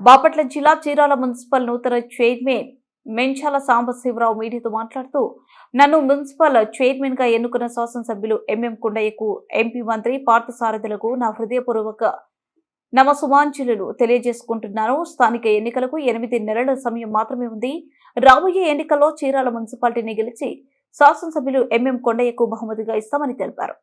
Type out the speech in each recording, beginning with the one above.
బాపట్ల జిల్లా చీరాల మున్సిపల్ నూతన చైర్మన్ మెంచాల సాంబశివరావు మీడియాతో మాట్లాడుతూ నన్ను మున్సిపల్ చైర్మన్గా ఎన్నుకున్న శాసనసభ్యులు ఎంఎం కుండయ్యకు ఎంపీ మంత్రి పార్థసారథులకు నా హృదయపూర్వక నమసుమాంజలు తెలియజేసుకుంటున్నాను. స్థానిక ఎన్నికలకు ఎనిమిది నెలల సమయం మాత్రమే ఉంది. రాబోయే ఎన్నికల్లో చీరాల మున్సిపాలిటీని గెలిచి శాసనసభ్యులు ఎంఎం కొండయ్యకు బహుమతిగా ఇస్తామని తెలిపారు.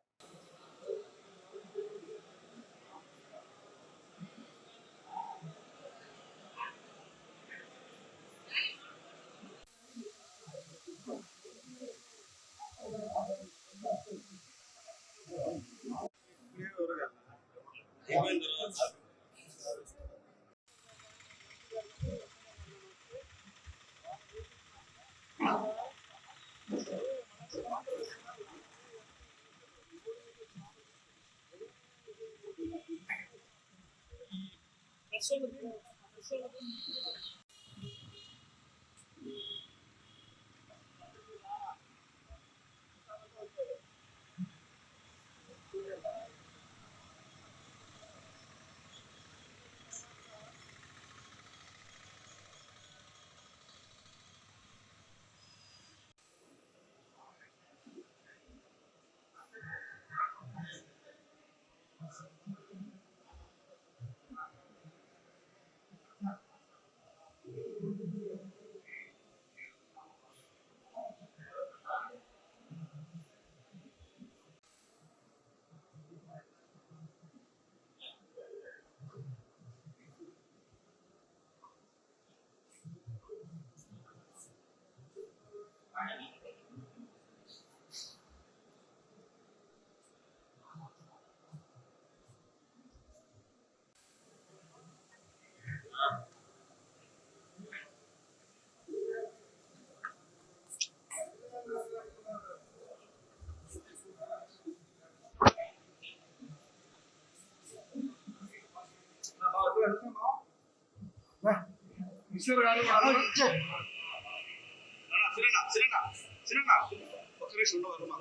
కిషోర్ గారు ఒక్క నిమిషం ఉండవు అమ్మా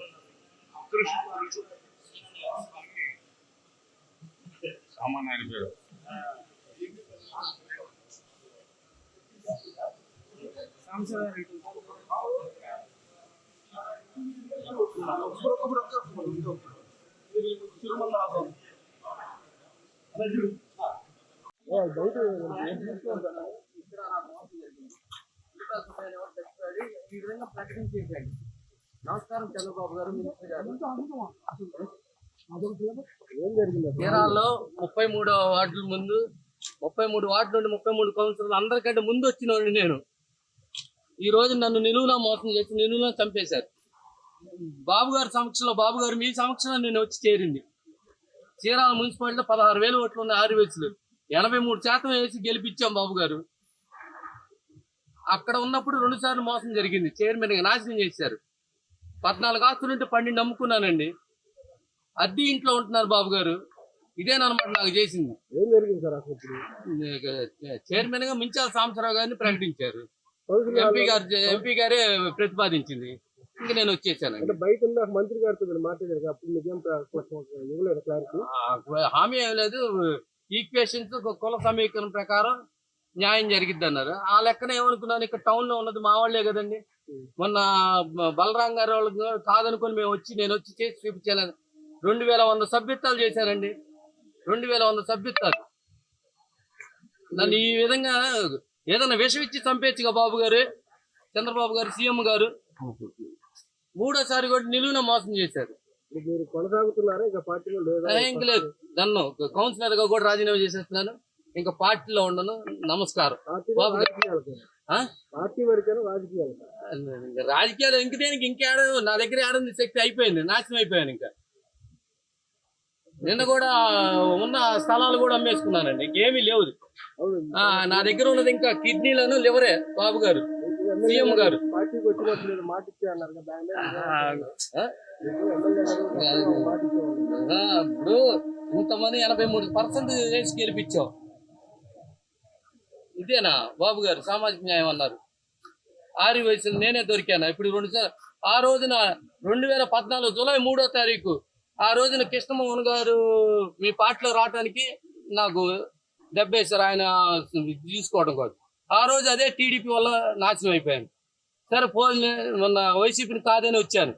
ఒక్క నిమిషం ఒక్క నిమిషం సామాన్య ఆయన పేరు ఈ విధంగా నమస్కారం చంద్రబాబు గారు మినిస్టర్ గారు ముప్పై మూడో వార్డుల ముందు ముప్పై మూడు వార్డు నుండి ముప్పై మూడు కౌన్సిలర్లు అందరికంటే ముందు వచ్చిన నేను. ఈ రోజు నన్ను నిలువులా మోసం చేసి నిలువున చంపేశారు. బాబు గారి సమక్షంలో బాబు గారు మీ సమక్షంలో నేను వచ్చి చేరింది. చీరాల మున్సిపాలిటీలో పదహారు వేలు ఓట్లు ఉన్నాయి ఆరు వేసులు ఎనభై మూడు శాతం వేసి గెలిపించాం బాబు గారు. అక్కడ ఉన్నప్పుడు రెండు సార్లు మోసం జరిగింది. చైర్మన్గా నాశనం చేశారు. పద్నాలుగు ఆస్తులు ఉంటే పన్నెండు అమ్ముకున్నానండి అద్దె ఇంట్లో ఉంటున్నారు బాబు గారు. ఇదేనమాట నాకు చేసింది. ఏం జరిగింది సార్ అసలు చైర్మన్గా మించాల సాంబశివరావు గారిని ప్రకటించారు. ఎంపీ గారు ఎంపీ గారే ప్రతిపాదించింది. ఇంక నేను వచ్చేసానండి. అంటే బయట ఉన్న మంత్రి గారితో మాట్లాడారు హామీ ఏం లేదు. ఈక్వేషన్స్ కుల సమీకరణ ప్రకారం న్యాయం జరిగిద్ది అన్నారు ఆ లెక్కన ఏమనుకున్నాను ఇక్కడ టౌన్లో ఉన్నది మా వాళ్ళే కదండి. మొన్న బలరాం గారు వాళ్ళకి కాదనుకొని మేము వచ్చి నేను వచ్చి చేసి చూపించాను రెండు వేల వంద సభ్యత్వాలు చేశారండి. రెండు వేల వంద సభ్యత్వాలు. నన్ను ఈ విధంగా ఏదైనా విషం ఇచ్చి చంపేచ్చుగా బాబు గారు చంద్రబాబు గారు సీఎం గారు. మూడోసారి కూడా నిలువున మోసం చేశారు. కొనసాగుతున్నారా? ఇంకా పార్టీలో లేదా? నన్ను కౌన్సిలర్గా కూడా రాజీనామా చేసేస్తున్నాను. ఇంకా పార్టీలో ఉండను నమస్కారం? పార్టీ రాజకీయాలు ఇంకా దేనికి ఇంకేడ నా దగ్గర ఏడుంది శక్తి అయిపోయింది నాశనం అయిపోయాను ఇంకా నిన్న కూడా ఉన్న స్థలాలు కూడా అమ్మేసుకున్నానండి ఇంకేమీ లేవు నా దగ్గర ఉన్నది ఇంకా కిడ్నీలను లివరే బాబు గారు సీఎం గారు ఇప్పుడు ఇంతమంది ఎనభై మూడు పర్సెంట్ వేసి గెలిపించాం ఇదేనా? బాబు గారు సామాజిక న్యాయం అన్నారు. ఆరి వయసు నేనే దొరికాను? ఇప్పుడు రెండు ఆ రోజున రెండు వేల పద్నాలుగు జూలై మూడో తారీఖు ఆ రోజున కృష్ణమోహన్ గారు మీ పాటలో రావడానికి నాకు దెబ్బేశారు ఆయన తీసుకోవడం కాదు. ఆ రోజు అదే టీడీపీ వల్ల నాశనం అయిపోయాను. సరే పోలే మొన్న వైసీపీని కాదని వచ్చాను.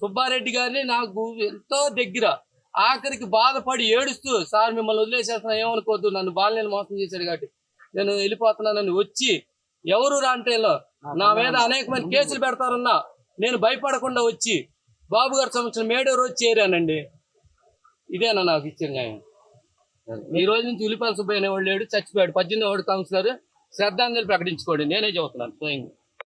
సుబ్బారెడ్డి గారిని నాకు ఎంతో దగ్గర ఆఖరికి బాధపడి ఏడుస్తూ సార్ మిమ్మల్ని వదిలేసేస్తున్నా ఏమనుకోవద్దు నన్ను బాల్యం మోసం చేశాడు కాబట్టి. నేను వెళ్ళిపోతున్నానని వచ్చి ఎవరు రాంటేలో నా మీద అనేకమైన కేసులు పెడతారన్నా నేను భయపడకుండా వచ్చి బాబు గారి సంవత్సరం మేడో రోజు చేరానండి. ఇదేనా నాకు ఇచ్చిన న్యాయం? ఈ రోజు నుంచి ఉల్లిపాల సుబ్బయ్య అనేవాడు లేడు చచ్చిపోయాడు. పద్దెనిమిది వాడు కౌన్సిలర్ శ్రద్ధాంజలి ప్రకటించుకోండి. నేనే చెబుతున్నాను స్వయంగా.